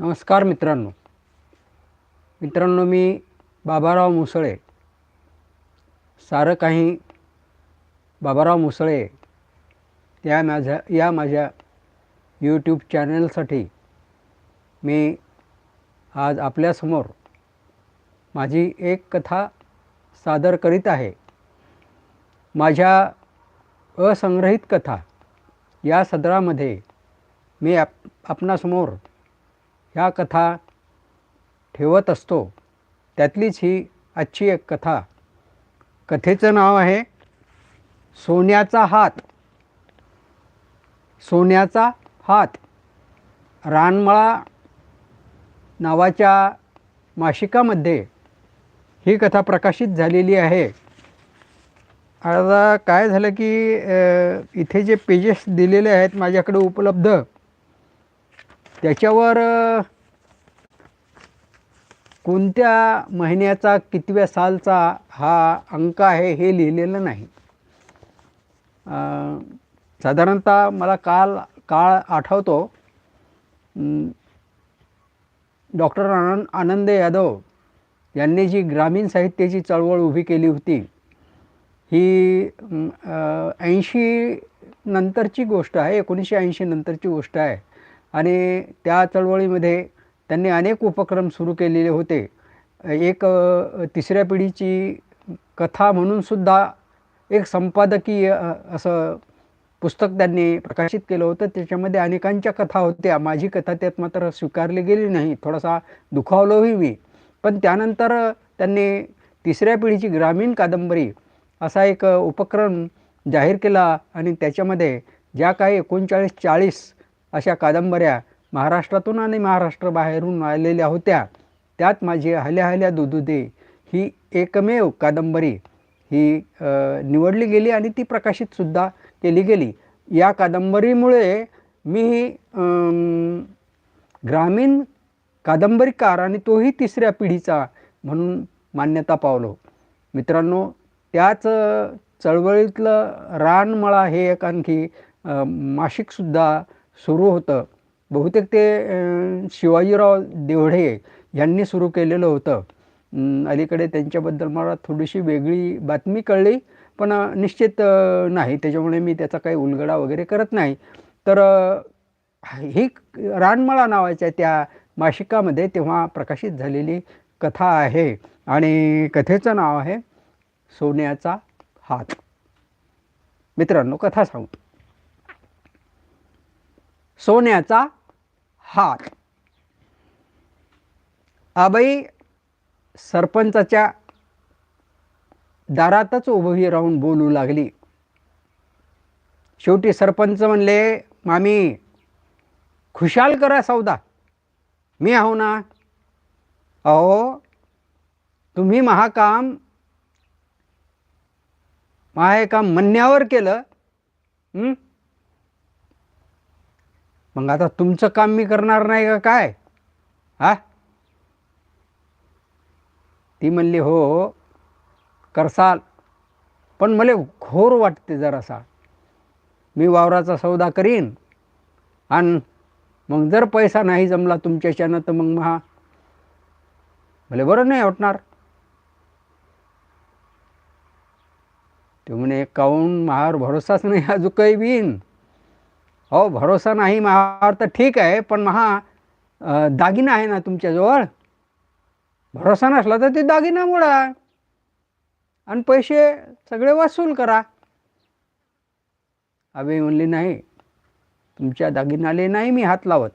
नमस्कार मित्रांनो. मित्रांनो मी बाबाराव मुसळे. सारं काही बाबाराव मुसळे या माझ्या या माझ्या यूट्यूब चॅनलसाठी मी आज आपल्यासमोर माझी एक कथा सादर करीत आहे. माझ्या असंग्रहित कथा या सदरामध्ये मी आप आपणासमोर ह्या कथा ठेवत असतो. त्यातलीच ही आजची एक कथा. कथेचं नाव आहे सोन्याचा हात. सोन्याचा हात. रानमळा नावाच्या मासिकामध्ये ही कथा प्रकाशित झालेली आहे. आता काय झालं की इथे जे पेजेस दिलेले आहेत माझ्याकडे उपलब्ध त्याच्यावर कोणत्या महिन्याचा कितव्या सालचा हा अंक आहे हे लिहिलेलं नाही. साधारणतः मला काल काळ आठवतो. डॉक्टर आनंद आनंद यादव यांनी जी ग्रामीण साहित्याची चळवळ उभी केली होती ही ऐंशी नंतरची गोष्ट आहे एकोणीसशे ऐंशी नंतरची गोष्ट आहे. आणि त्या चळवळीमध्ये त्यांनी अनेक उपक्रम सुरू केलेले होते. एक तिसऱ्या पिढीची कथा म्हणूनसुद्धा एक संपादकीय असं पुस्तक त्यांनी प्रकाशित केलं होतं. त्याच्यामध्ये अनेकांच्या कथा होत्या. माझी कथा त्यात मात्र स्वीकारली गेली नाही. थोडासा दुखावलोही मी. पण त्यानंतर त्यांनी तिसऱ्या पिढीची ग्रामीण कादंबरी असा एक उपक्रम जाहीर केला आणि त्याच्यामध्ये ज्या काही एकोणचाळीस चाळीस अशा कादंबऱ्या महाराष्ट्रातून आणि महाराष्ट्राबाहेरून आलेल्या होत्या. त्यात माझी हल्या हल्या दुदुदे ही एकमेव कादंबरी ही निवडली गेली आणि ती प्रकाशितसुद्धा केली गेली. या कादंबरीमुळे मी ग्रामीण कादंबरीकार आणि तोही तिसऱ्या पिढीचा म्हणून मान्यता पावलो. मित्रांनो त्याच चळवळीतलं रानमळा हे एक आणखी मासिकसुद्धा सुरू होतं. बहुतेक ते शिवाजीराव देवढे यांनी सुरू केलेलं होतं. अलीकडे त्यांच्याबद्दल मला थोडीशी वेगळी बातमी कळली पण निश्चित नाही. त्याच्यामुळे मी त्याचा काही उलगडा वगैरे करत नाही. तर ही रानमळा नावाच्या त्या मासिकामध्ये तेव्हा प्रकाशित झालेली कथा आहे आणि कथेचं नाव आहे सोन्याचा हात. मित्रांनो कथा सांगतो. सोन्याचा हात. आबाई सरपंचाच्या दारातच उभी राहून बोलू लागली. शेवटी सरपंच म्हणले मामी खुशाल करा सौदा. मी आहो ना. अहो तुम्ही महाकाम महा काम म्हणण्यावर केलं मग आता तुमचं काम मी करणार नाही का काय? हा? ती म्हणली हो करसाल. पण मला घोर वाटते जरासा. मी वावराचा सौदा करीन. आणि मग जर पैसा नाही जमला तुमच्याच्यानं तर मग महा भले बरं नाही वाटणार. ते म्हणे काऊन? महार भरोसाच नाही अजून काही बीन. हो भरोसा नाही महावर तर ठीक आहे पण महा दागिना आहे ना तुमच्याजवळ भरोसा नसला तर ते दागिना मोडा. आणि पैसे सगळे वसूल करा. अबे म्हणली नाही तुमच्या दागिनाले नाही मी हात लावत.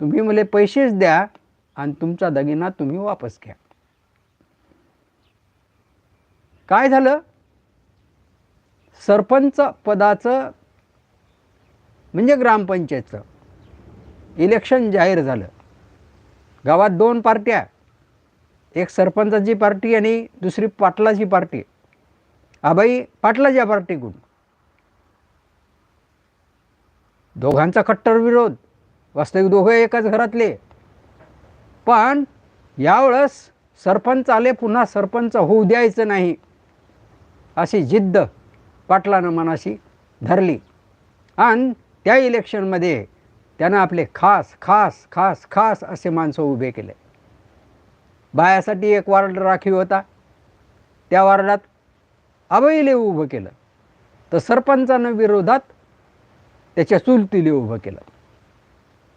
तुम्ही मला पैसेच द्या आणि तुमचा दागिना तुम्ही वापस घ्या. काय झालं? सरपंच पदाचं म्हणजे ग्रामपंचायतचं. इलेक्शन जाहीर झालं. गावात दोन पार्ट्या एक सरपंचाची पार्टी आणि दुसरी पाटलाची पार्टी. आबाई पाटलाच्या पार्टीकडून. दोघांचा कट्टर विरोध. वास्तविक दोघं एकाच घरातले. पण यावेळेस सरपंच आले पुन्हा सरपंच होऊ द्यायचं नाही अशी जिद्द पाटलानं मनाशी धरली. आणि त्या इलेक्शनमध्ये त्यानं आपले खास खास खास खास असे माणसं उभे केले. बायासाठी एक वार्ड राखीव होता. त्या वार्डात अभयले उभं केलं. तर सरपंचानं विरोधात त्याच्या चुलतीले उभं केलं.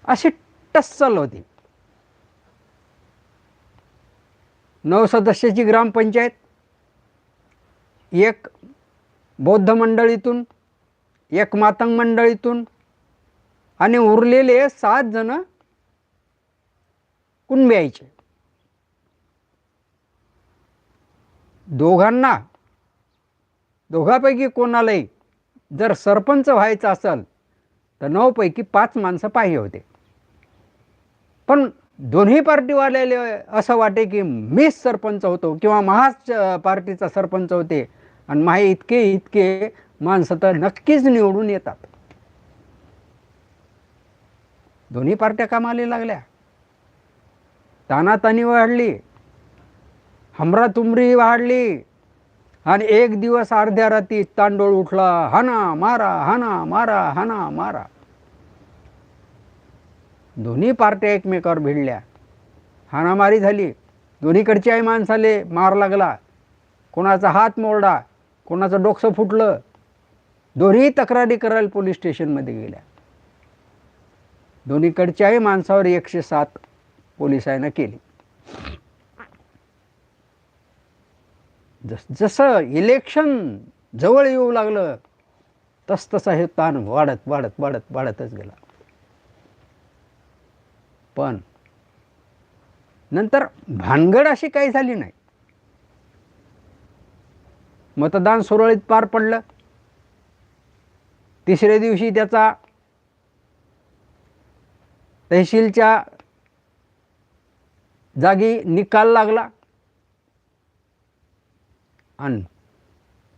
अशी टस्सल होती. नऊ सदस्याची ग्रामपंचायत एक बौद्ध मंडळीतून एक मातंग मंडळीतून आणि उरलेले सात जण कुणब्यायचे दोघांना दोघापैकी कोणालाही जर सरपंच व्हायचं असेल तर नऊपैकी पाच माणसं पाहिजे होते. पण दोन्ही पार्टीवाल्याले असं वाटे की मीच सरपंच होतो किंवा महाच पार्टीचा सरपंच होते. आणि माहे इतके इतके माणसं तर नक्कीच निवडून येतात. दोन्ही पार्ट्या कामाला लागल्या. तानातानी वाढली. हमरातुमरी वाढली. आणि एक दिवस अर्ध्या रात्री तांडूळ उठला. हाना मारा हाना मारा हाना मारा. दोन्ही पार्ट्या एकमेकावर भिडल्या. हाणामारी झाली. दोन्हीकडच्याही माणसाले मार लागला. कोणाचा हात मोडला. कोणाचं डोकसं फुटलं. दोन्ही तक्रारी करायला पोलीस स्टेशनमध्ये गेल्या. दोन्हीकडच्याही माणसावर एकशे सात पोलिसांना केली. जस जसं इलेक्शन जवळ येऊ लागलं तस तसा हे ताण वाढत वाढत वाढत वाढतच गेला. पण नंतर भानगड अशी काही झाली नाही. मतदान सुरळीत पार पडलं. तिसऱ्या दिवशी त्याचा तहसीलच्या जागी निकाल लागला. आणि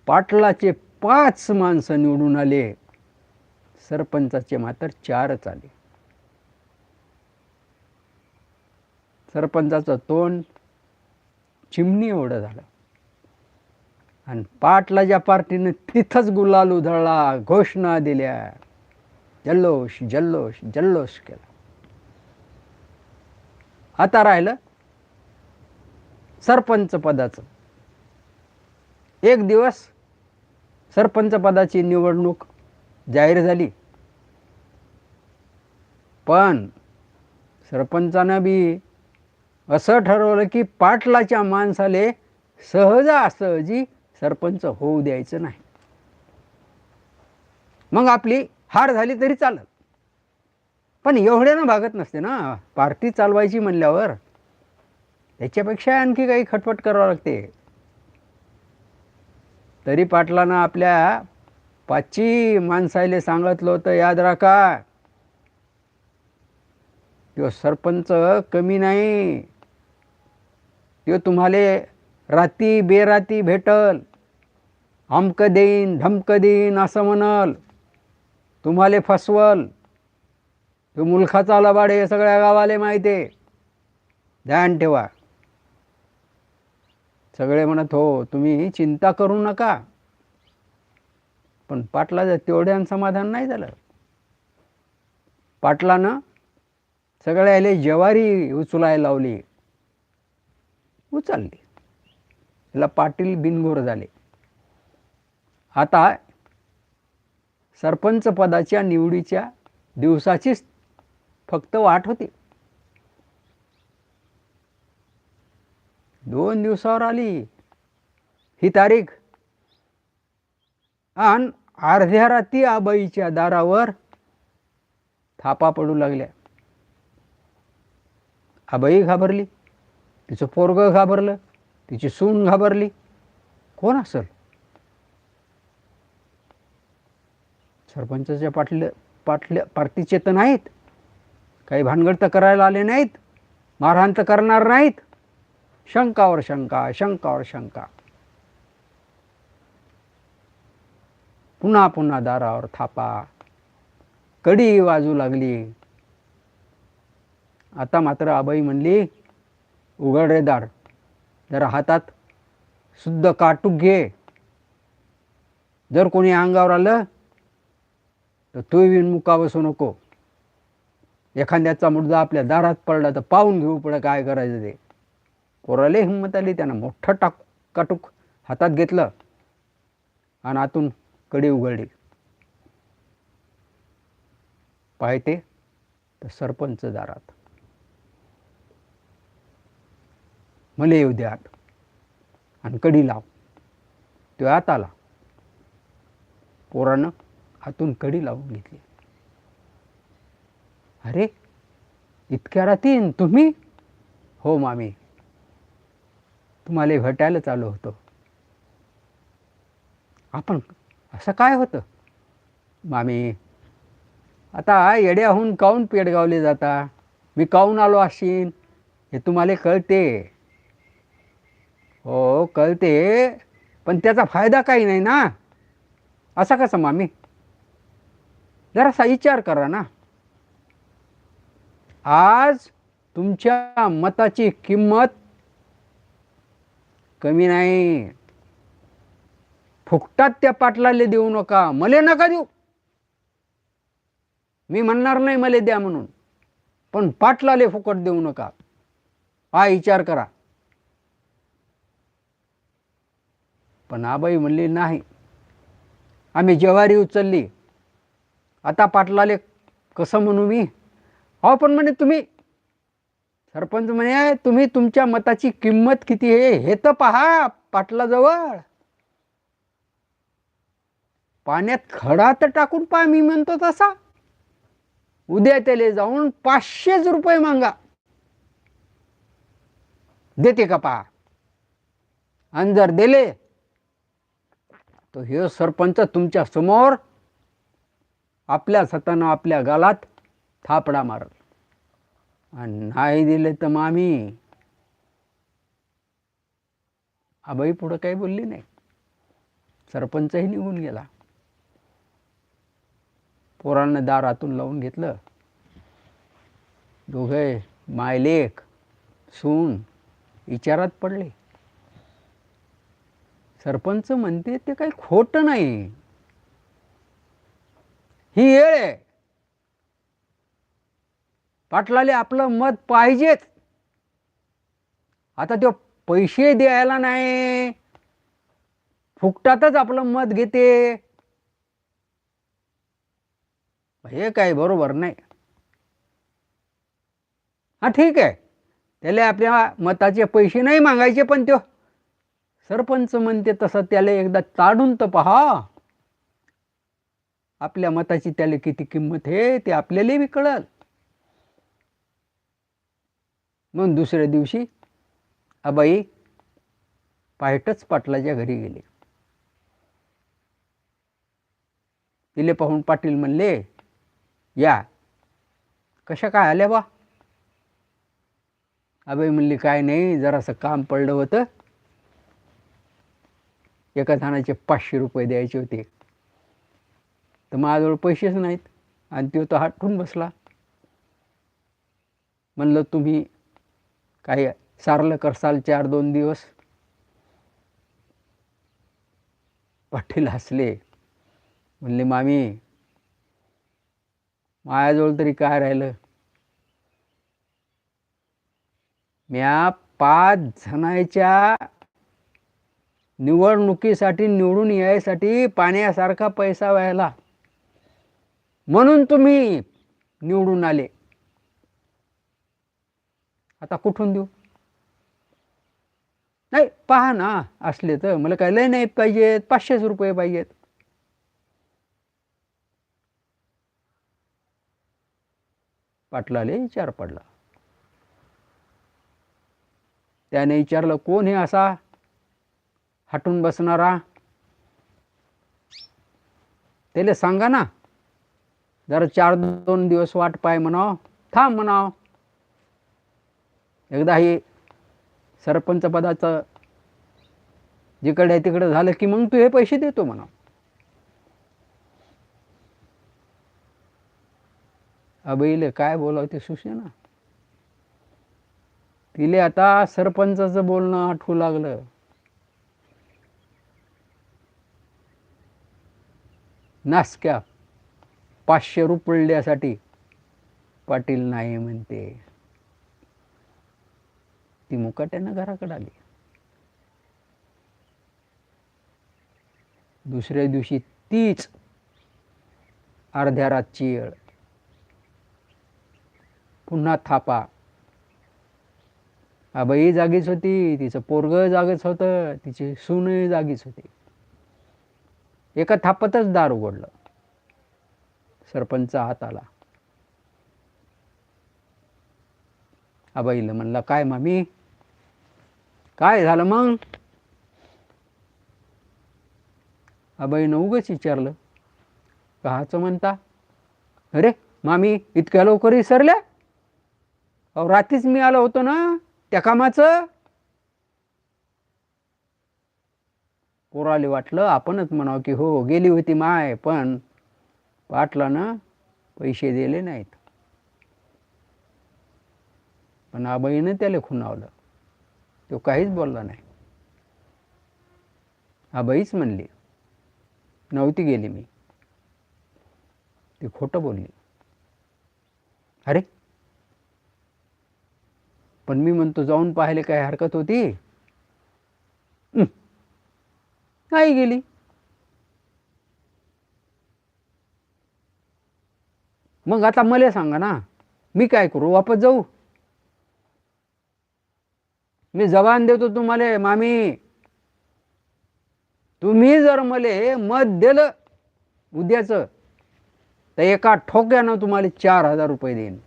पाटलाचे पाच माणसं निवडून आले. सरपंचाचे मात्र चारच आले. सरपंचाचं तोंड चिमणी एवढं झालं. आणि पाटलाच्या पार्टीनं तिथंच गुलाल उधळला घोषणा दिल्या. जल्लोष जल्लोष जल्लोष केला. आता राहिलं सरपंच पदाचं. एक दिवस सरपंच पदाची निवडणूक जाहीर झाली. पण सरपंचानं बी असं ठरवलं की पाटलाच्या माणसाले सहजासहजी सरपंच होऊ द्यायचं नाही. मग आपली हार झाली तरी चालत पण एवढ्यानं भागत नसते ना. पार्टी चालवायची म्हणल्यावर त्याच्यापेक्षा आणखी काही खटपट करावं लागते. तरी पाटलानं आपल्या पाचची माणसाले सांगितलं होतं याद राखा तो सरपंच कमी नाही. तो तुम्हाला राती बेराती भेटल. अमक देईन धमक देईन असं म्हणल. तुम्हाला फसवल. तो मुलखाचा लबाड हे सगळ्या गावाले माहिती आहे. ध्यान ठेवा. सगळे म्हणत हो तुम्ही चिंता करू नका. पण पाटला तेवढ्यान समाधान नाही झालं. पाटलानं सगळ्याले ज्वारी उचलाय लावली. उचलली. त्याला पाटील बिनगोर झाले. आता सरपंच पदाच्या निवडीच्या दिवसाचीच फक्त वाट होती. दोन दिवसावर आली. ही तारीख. आणि अर्ध्या रात्री आबाईच्या दारावर थापा पडू लागल्या. आबाई घाबरली. तिचं पोरगं घाबरलं. तिची सून घाबरली. कोण असेल? सरपंचाच्या पाटल्या पाटल्या पार्टीचे तर नाहीत. काही भानगड तर करायला आले नाहीत मारहाण तर करणार नाहीत. शंकावर शंका शंकावर शंका. पुन्हा पुन्हा दारावर थापा. कडी वाजू लागली. आता मात्र आबाई म्हणली उघड रे दार जरा हातात शुद्ध काटूक घे. जर कोणी अंगावर आलं तर तू विण मुका बसू नको. एखाद्याचा मुद्दा आपल्या दारात पडला तर पाहून घेऊ पुढे काय करायचं ते. पोराले हिंमत आली त्यानं. मोठं टाक काटूक हातात घेतलं आणि आतून कडी उघडली. पाहते तर सरपंच दारात. मले येऊ द्या आत. आणि कडी लाव. तो आत आला. पोरानं हातून कडी लावून घेतली. अरे इतक्या रातीन तुम्ही? हो मामी. तुम्हाला भेटायला चालू होतो. आपण असं काय होतं? मामी आता येड्याहून काऊन पेडगावले जाता? मी काऊन आलो असीन हे तुम्हाला कळते. हो कळते. पण त्याचा फायदा काही नाही ना? असा कसा मामी? जरासा विचार करा ना. आज तुमच्या मताची किंमत कमी नाही. फुकटात त्या पाटलाले देऊ नका. मले नका देऊ. मी म्हणणार नाही मले द्या म्हणून. पण पाटलाले फुकट देऊ नका. हा विचार करा. पण आबाई म्हणली नाही. आम्ही जवारी उचलली. आता पाटलाले कसं म्हणू मी? अहो पण म्हणे तुम्ही सरपंच म्हणे तुम्ही तुमच्या मताची किंमत किती आहे हे तर पहा पाटलाजवळ. पाण्यात खडा तर टाकून पहा मी म्हणतो तसा. उद्या त्याला जाऊन पाचशेच रुपये मागा. देते का पहा? आणि जर दिले तो हे सरपंच तुमच्यासमोर आपल्या सतानं आपल्या गालात थापडा मारल आणि नाही दिले तर मामी. आबाई पुढं काही बोलली नाही. सरपंचही निघून गेला. पोरांना दार आतून लावून घेतलं. दोघे मायलेक सून विचारात पडले. सरपंच म्हणते ते काही खोटं नाही. ही येळ आहे. पाटलाले आपलं मत पाहिजेच आता तो पैसे द्यायला नाही. फुकटातच आपलं मत घेते. हे काय बरोबर नाही. हा ठीक आहे. त्याला आपल्या मताचे पैसे नाही मागायचे पण तो सरपंच म्हणते तसं त्याला एकदा ताडून तर पहा. आपल्या मताची त्याला किती किंमत आहे ते आपल्यालाही कळल. मग दुसऱ्या दिवशी आबाई पायटच पाटलाच्या घरी गेले. तिले पाहून पाटील म्हणले या कशा काय आल्या बा? आबाई म्हणली काय नाही जरासं काम पडलं होतं. एका जणाचे पाचशे रुपये द्यायचे होते. तर माझ्याजवळ पैसेच नाहीत आणि तो तर हटून बसला. म्हणलं तुम्ही काही सारलं करसाल चार दोन दिवस. पाटील हसले. म्हणले मामी माझ्याजवळ तरी काय राहिलं? म्या पाच जणांच्या निवडणुकीसाठी निवडून यायसाठी पाण्यासारखा पैसा व्हायला. म्हणून तुम्ही निवडून आले. आता कुठून देऊ? नाही पहा ना असले तर. मला काय लय नाही पाहिजेत पाचशेच रुपये पाहिजेत. पाटलाले विचार पडला. त्याने विचारलं कोण हे असा? हटून बसणारा? त्याला सांगा ना जरा चार दोन दिवस वाट पाय म्हणाव. थांब म्हणाव. एकदा हे सरपंच पदाचं जिकडे तिकडे झालं की मग तू हे पैसे देतो म्हणा. अबईले काय बोलावं ते सुशेना. तिले आता सरपंचाचं बोलणं आठवू लागलं. नासक्या पाचशे रुपल्यासाठी पाटील नाही म्हणते. ती मुकाट्यानं घराकडे आली. दुसऱ्या दिवशी तीच अर्ध्या रातची येळ. पुन्हा थापा. आबाई जागीच होती तिचं पोरग जागीच होतं तिची सूनही जागीच होती. एका थापतच दार उघडलं. सरपंच हात आला. आबाईला म्हणला काय मामी काय झालं मग? आबाईनं उगच विचारलं. काहाचं म्हणता? अरे मामी इतक्या लवकर विसरल्या? अहो रात्रीच मी आलो होतो ना त्या कामाचं? पोराले वाटलं आपणच म्हणावं की हो गेली होती माय पण पाटलानं पैसे दिले नाहीत. पण आबाईनं त्याला खुणावलं. तो काहीच बोलला नाही. आबाईच म्हणली नव्हती गेली मी. ती खोटं बोलली. अरे पण मी म्हणतो जाऊन पाहिले काय हरकत होती? नाही गेली. मग आता मला सांगा ना मी काय करू? वापस जाऊ? मी जबान देतो तुम्हाला मामी. तुम्ही जर मले मत दिलं उद्याचं तर एका ठोक्यानं तुम्हाला चार हजार रुपये देईन.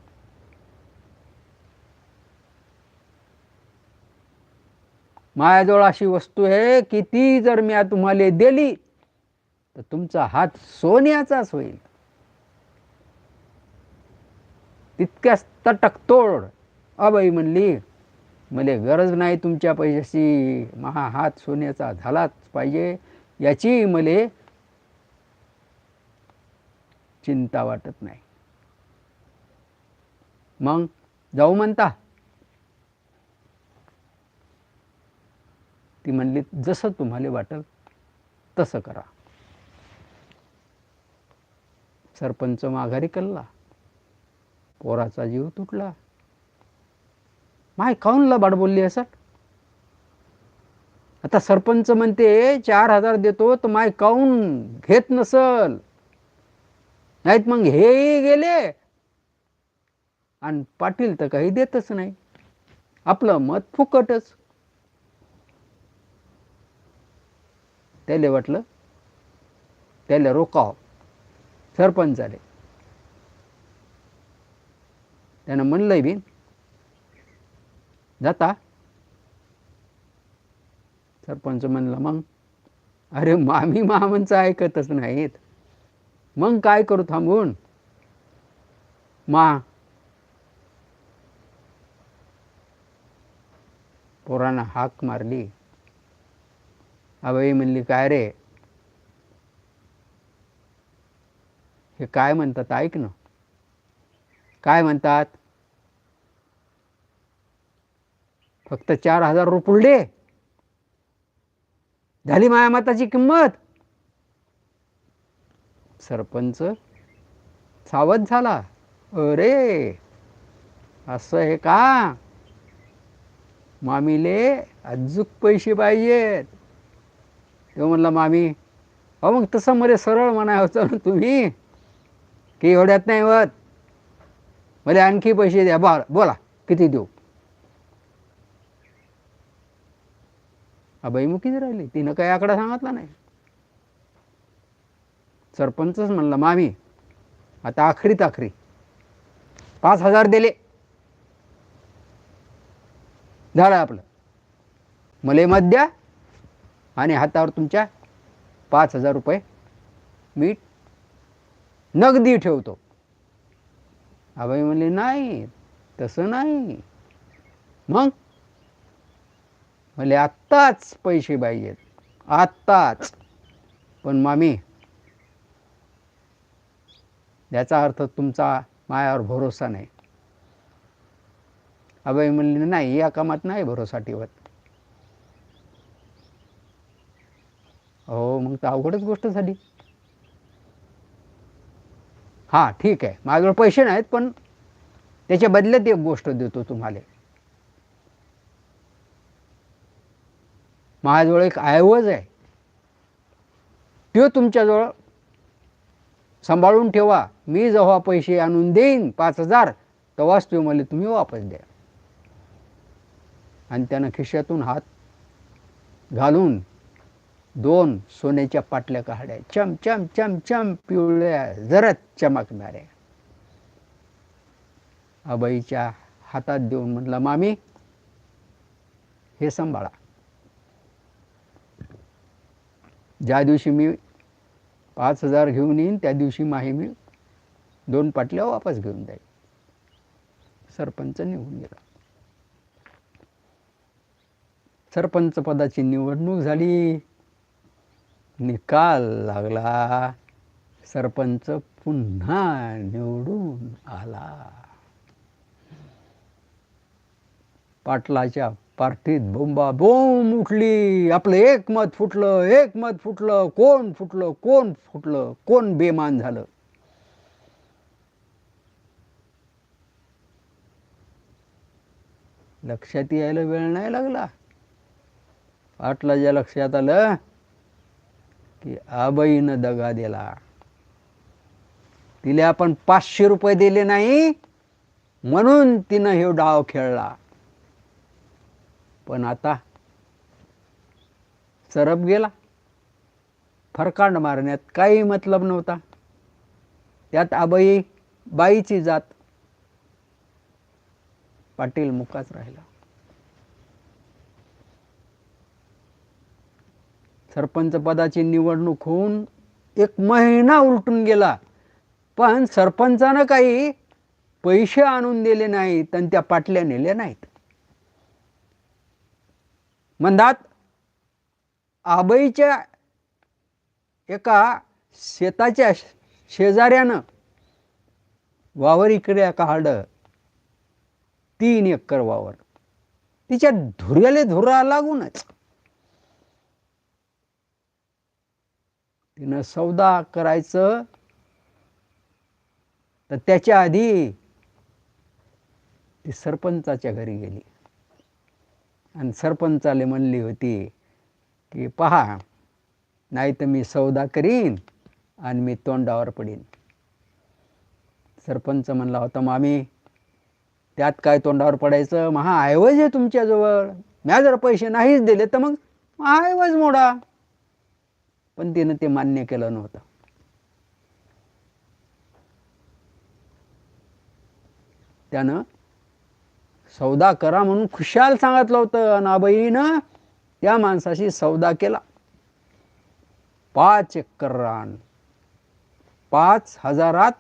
माझ्याजवळ अशी वस्तू आहे की ती जर मी तुम्हाला दिली तर तुमचा हात सोन्याचाच होईल. तितक्याच तटकतोड अबाई म्हणली मला गरज नाही तुमच्या पैशाशी महा हात सोन्याचा झालाच पाहिजे. याची मले चिंता वाटत नाही. मग जाऊ म्हणता. ती म्हणली जसं तुम्हाला वाटेल तसं करा. सरपंच माघारी कल्ला. पोराचा जीव तुटला. माय काऊन लबाड बोलली असं? आता सरपंच म्हणते चार हजार देतो तर माय काऊन घेत नसल? नाहीत मग हेही गेले. आणि पाटील तर काही देतच नाही. आपलं मत फुकटच. त्याला वाटलं त्याला रोकाव. सरपंच आले त्यानं म्हणलंय बी जाता. सरपंच म्हणलं मग? अरे मामी मामांचं ऐकतच नाहीत. मग काय करू थांबून? मा. पोरानं हाक मारली. आबाई म्हणली काय रे? हे काय म्हणतात? ऐक ना. काय म्हणतात? फक्त चार हजार रुपये झाली माया माताची किंमत. सरपंच सावध झाला. अरे असं आहे का? मामीले अजूक पैसे पाहिजेत. तो म्हणला मामी अहो मग तसं मध्ये सरळ म्हणायचं होतं ना तुम्ही. की एवढ्यात नाही होत. मला आणखी पैसे द्या. बा बोला किती देऊ? अभयमुखीच राहिली. तिनं काही आकडा सांगितला नाही. सरपंचच म्हणला मामी आता आखरीत आखरी पाच हजार दिले. झालं आपलं. मले मत द्या आणि हातावर तुमच्या पाच हजार रुपये मी नगदी ठेवतो. आबाई म्हणले नाही तसं नाही. मग? म्हणजे आत्ताच पैसे पाहिजेत. आत्ताच. पण मामी याचा अर्थ तुमचा मायावर भरोसा नाही. अभय म्हणले नाही या कामात नाही भरोसा ठेवत. हो मग तर अवघडच गोष्ट झाली. हां ठीक आहे. माझ्याजवळ पैसे नाहीत पण त्याच्या बदल्यात एक गोष्ट देतो तुम्हाला. माझ्याजवळ एक ऐवज आहे. तो तुमच्याजवळ सांभाळून ठेवा. मी जेव्हा पैसे आणून देईन पाच हजार तेव्हाच तो मला तुम्ही वापस द्या. आणि त्यानं खिशातून हात घालून दोन सोन्याच्या पाटल्या काढ्या चम चम चम चम पिवळ्या जरत चमकणाऱ्या. आबाईच्या हातात देऊन म्हटलं मामी हे सांभाळा. ज्या दिवशी मी पाच हजार घेऊन येईन त्या दिवशी माही मी दोन पाटल्या वापस घेऊन जाईल सरपंच निघून गेला. सरपंच पदाची निवडणूक झाली. निकाल लागला. सरपंच पुन्हा निवडून आला. पाटलाच्या पार्टीत बोंबा बोंब उठली. आपलं एक मत फुटलं एक मत फुटलं. कोण फुटलं कोण फुटलं कोण बेमान झालं? लक्षात यायला वेळ नाही लागला. पाटलाच्या लक्षात आलं की आबाईनं दगा दिला. तिला आपण पाचशे रुपये दिले नाही म्हणून तिनं हे डाव खेळला. पण आता सरप गेला. फरकांड मारण्यात काही मतलब नव्हता. त्यात आबाई बाईची जात पाटील मुकाच राहिला. सरपंच पदाची निवडणूक होऊन एक महिना उलटून गेला. पण सरपंचानं काही पैसे आणून दिले नाहीत आणि त्या पाटल्या नेल्या नाहीत. म्हणतात आबईच्या एका शेताच्या शेजाऱ्यानं वावर इकडे काढलं तीन एकर वावर. तिच्या धुऱ्याले धुरा लागूनच तिनं सौदा करायचं. तर त्याच्या आधी ती सरपंचाच्या घरी गेली. आणि सरपंचाले म्हणली होती की पहा नाही तर मी सौदा करीन आणि मी तोंडावर पडीन. सरपंच म्हणला होता मामी त्यात काय तोंडावर पडायचं? महा ऐवज आहे तुमच्याजवळ. म्या जर पैसे नाहीच दिले तर मग ऐवज मोडा. पण तिनं ते मान्य केलं नव्हतं. त्यानं सौदा करा म्हणून खुशाल सांगितलं होतं आणि आबाईनं त्या माणसाशी सौदा केला. पाच एकर रान. पाच हजारात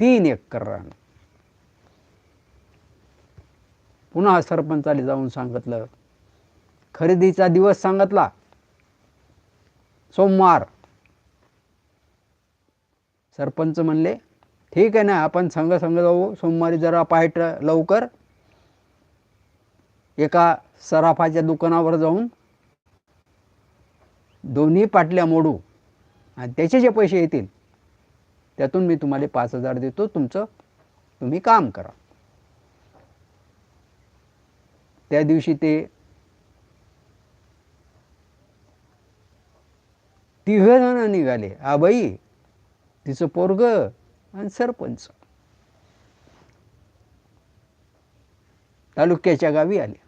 तीन एकर रान. पुन्हा सरपंचाला जाऊन सांगितलं. खरेदीचा दिवस सांगितला. सोमवार. सरपंच म्हणले ठीक आहे ना आपण संघ संघ जाऊ. सोमवारी जरा पाहिट लवकर. एका सराफाच्या दुकानावर जाऊन दोन्ही पाटल्या मोडू आणि त्याचे जे पैसे येतील त्यातून मी तुम्हाला पाच हजार देतो. तुमचं तुम्ही काम करा. त्या दिवशी ते तिघ जण निघाले. आबाई तिचं पोरग आणि सरपंच. तालुक्याच्या गावी आले.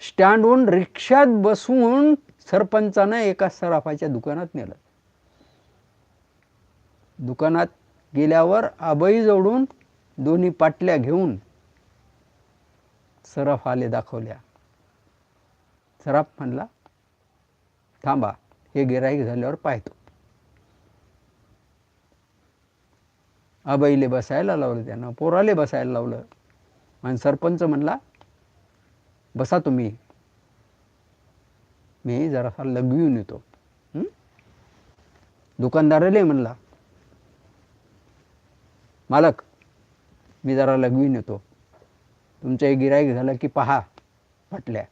स्टँडहून रिक्षात बसवून सरपंचानं एका सराफाच्या दुकानात नेलं. दुकानात गेल्यावर आबई जोडून दोन्ही पाटल्या घेऊन सराफ आले दाखवल्या. सराफ म्हणला थांबा हे गिराईक झाल्यावर पाहतो. आबाईले बसायला लावलं त्यांना पोराले बसायला लावलं. आणि सरपंच म्हणला बसा तुम्ही. मी जरासा लगविऊन येतो. दुकानदाराला म्हणला मालक मी जरा लगवीन येतो. तुमचं एक गिराईक झालं की पहा म्हटल्या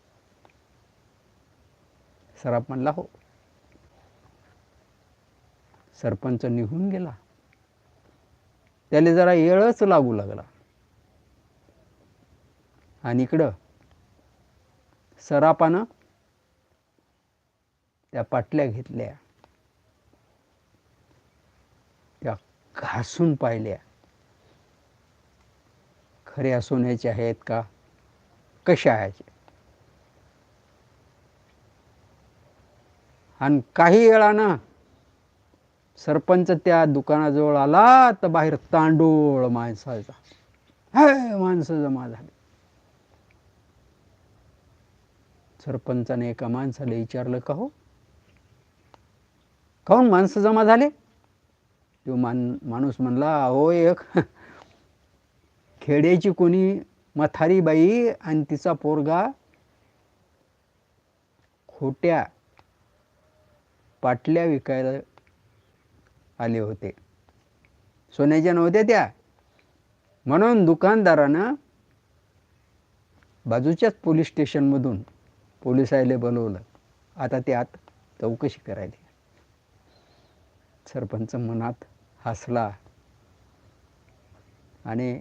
सराफ म्हणला हो. सरपंच निघून गेला. त्याला जरा येळच लागू लागला. आणि इकडं सरापानं त्या पाटल्या घेतल्या. त्या घासून पाहिल्या. खऱ्या सोन्याच्या आहेत का? कशा आहेत? आणि काही वेळानं सरपंच त्या दुकानाजवळ आला तर बाहेर तांडूळ माणसाचा. हे माणसं जमा झाली. सरपंचाने एका माणसाला विचारलं का हो? काहून माणसं जमा झाले? तो मान माणूस म्हणला अहो एक खेड्याची कोणी मथारी बाई आणि तिचा पोरगा खोट्या पाटल्या विकायला आले होते. सोन्याच्या नव्हत्या त्या. म्हणून दुकानदारानं बाजूच्याच पोलीस स्टेशनमधून पोलिसायले बनवलं. आता ते आत चौकशी करायली. सरपंच मनात हसला. आणि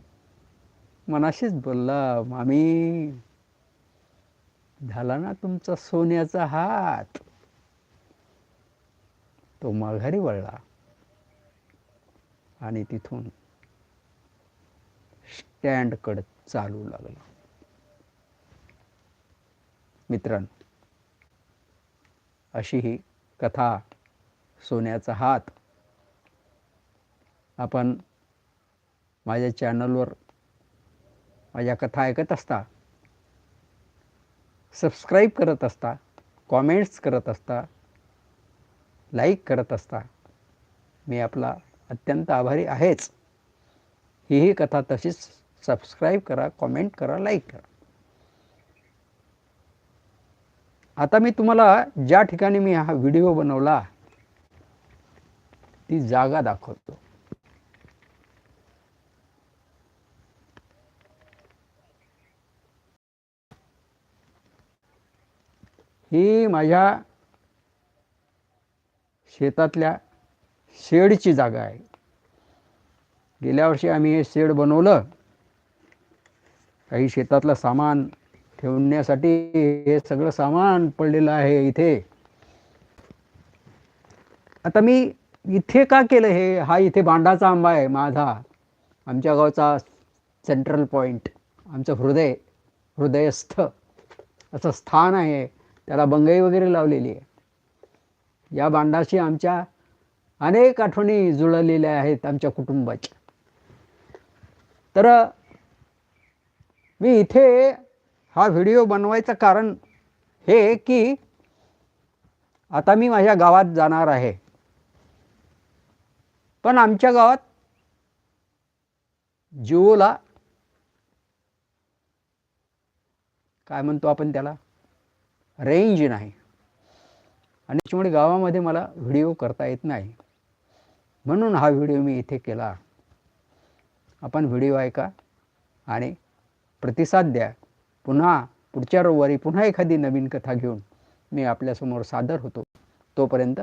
मनाशीच बोलला मामी झाला ना तुमचा सोन्याचा हात. तो माघारी वळला. आणि तिथून स्टँडकडे चालू लागला. मित्रांनो. अशी ही कथा सोन्याचा हात. आपण माझ्या चॅनलवर माझ्या कथा ऐकत असता सबस्क्राईब करत असता कॉमेंट्स करत असता लाईक करत असता मी आपला अत्यंत आभारी आहेच. हीही कथा तशीच सबस्क्राईब करा कॉमेंट करा लाईक करा. आता मी तुम्हाला ज्या ठिकाणी मी हा व्हिडिओ बनवला ती जागा दाखवतो. ही माझ्या शेतातल्या शेडची जागा आहे. गेल्या वर्षी आम्ही हे शेड बनवलं. काही शेतातलं सामान ठेवण्यासाठी हे सगळं सामान पडलेलं आहे इथे. आता मी इथे का केलं हे? हा इथे बांडाचा आंबा आहे माझा. आमच्या गावचा सेंट्रल पॉईंट आमचं हृदय हृदयस्थ असं स्थान आहे. त्याला बंगई वगैरे लावलेली आहे. या बांडाशी आमच्या अनेक आठवणी जुळलेल्या आहेत आमच्या कुटुंबाच्या. तर मी इथे हा व्हिडिओ बनवायचं कारण हे की आता मी माझ्या गावात जाणार आहे. पण आमच्या गावात जिओला काय म्हणतो आपण त्याला? रेंज नाही. आणि त्याच्यामुळे गावामध्ये मला व्हिडिओ करता येत नाही. म्हणून हा व्हिडिओ मी इथे केला. आपण व्हिडिओ ऐका आणि प्रतिसाद द्या. पुन्हा पुढच्या रविवारी पुन्हा एखादी नवीन कथा घेऊन मी आपल्यासमोर सादर होतो. तोपर्यंत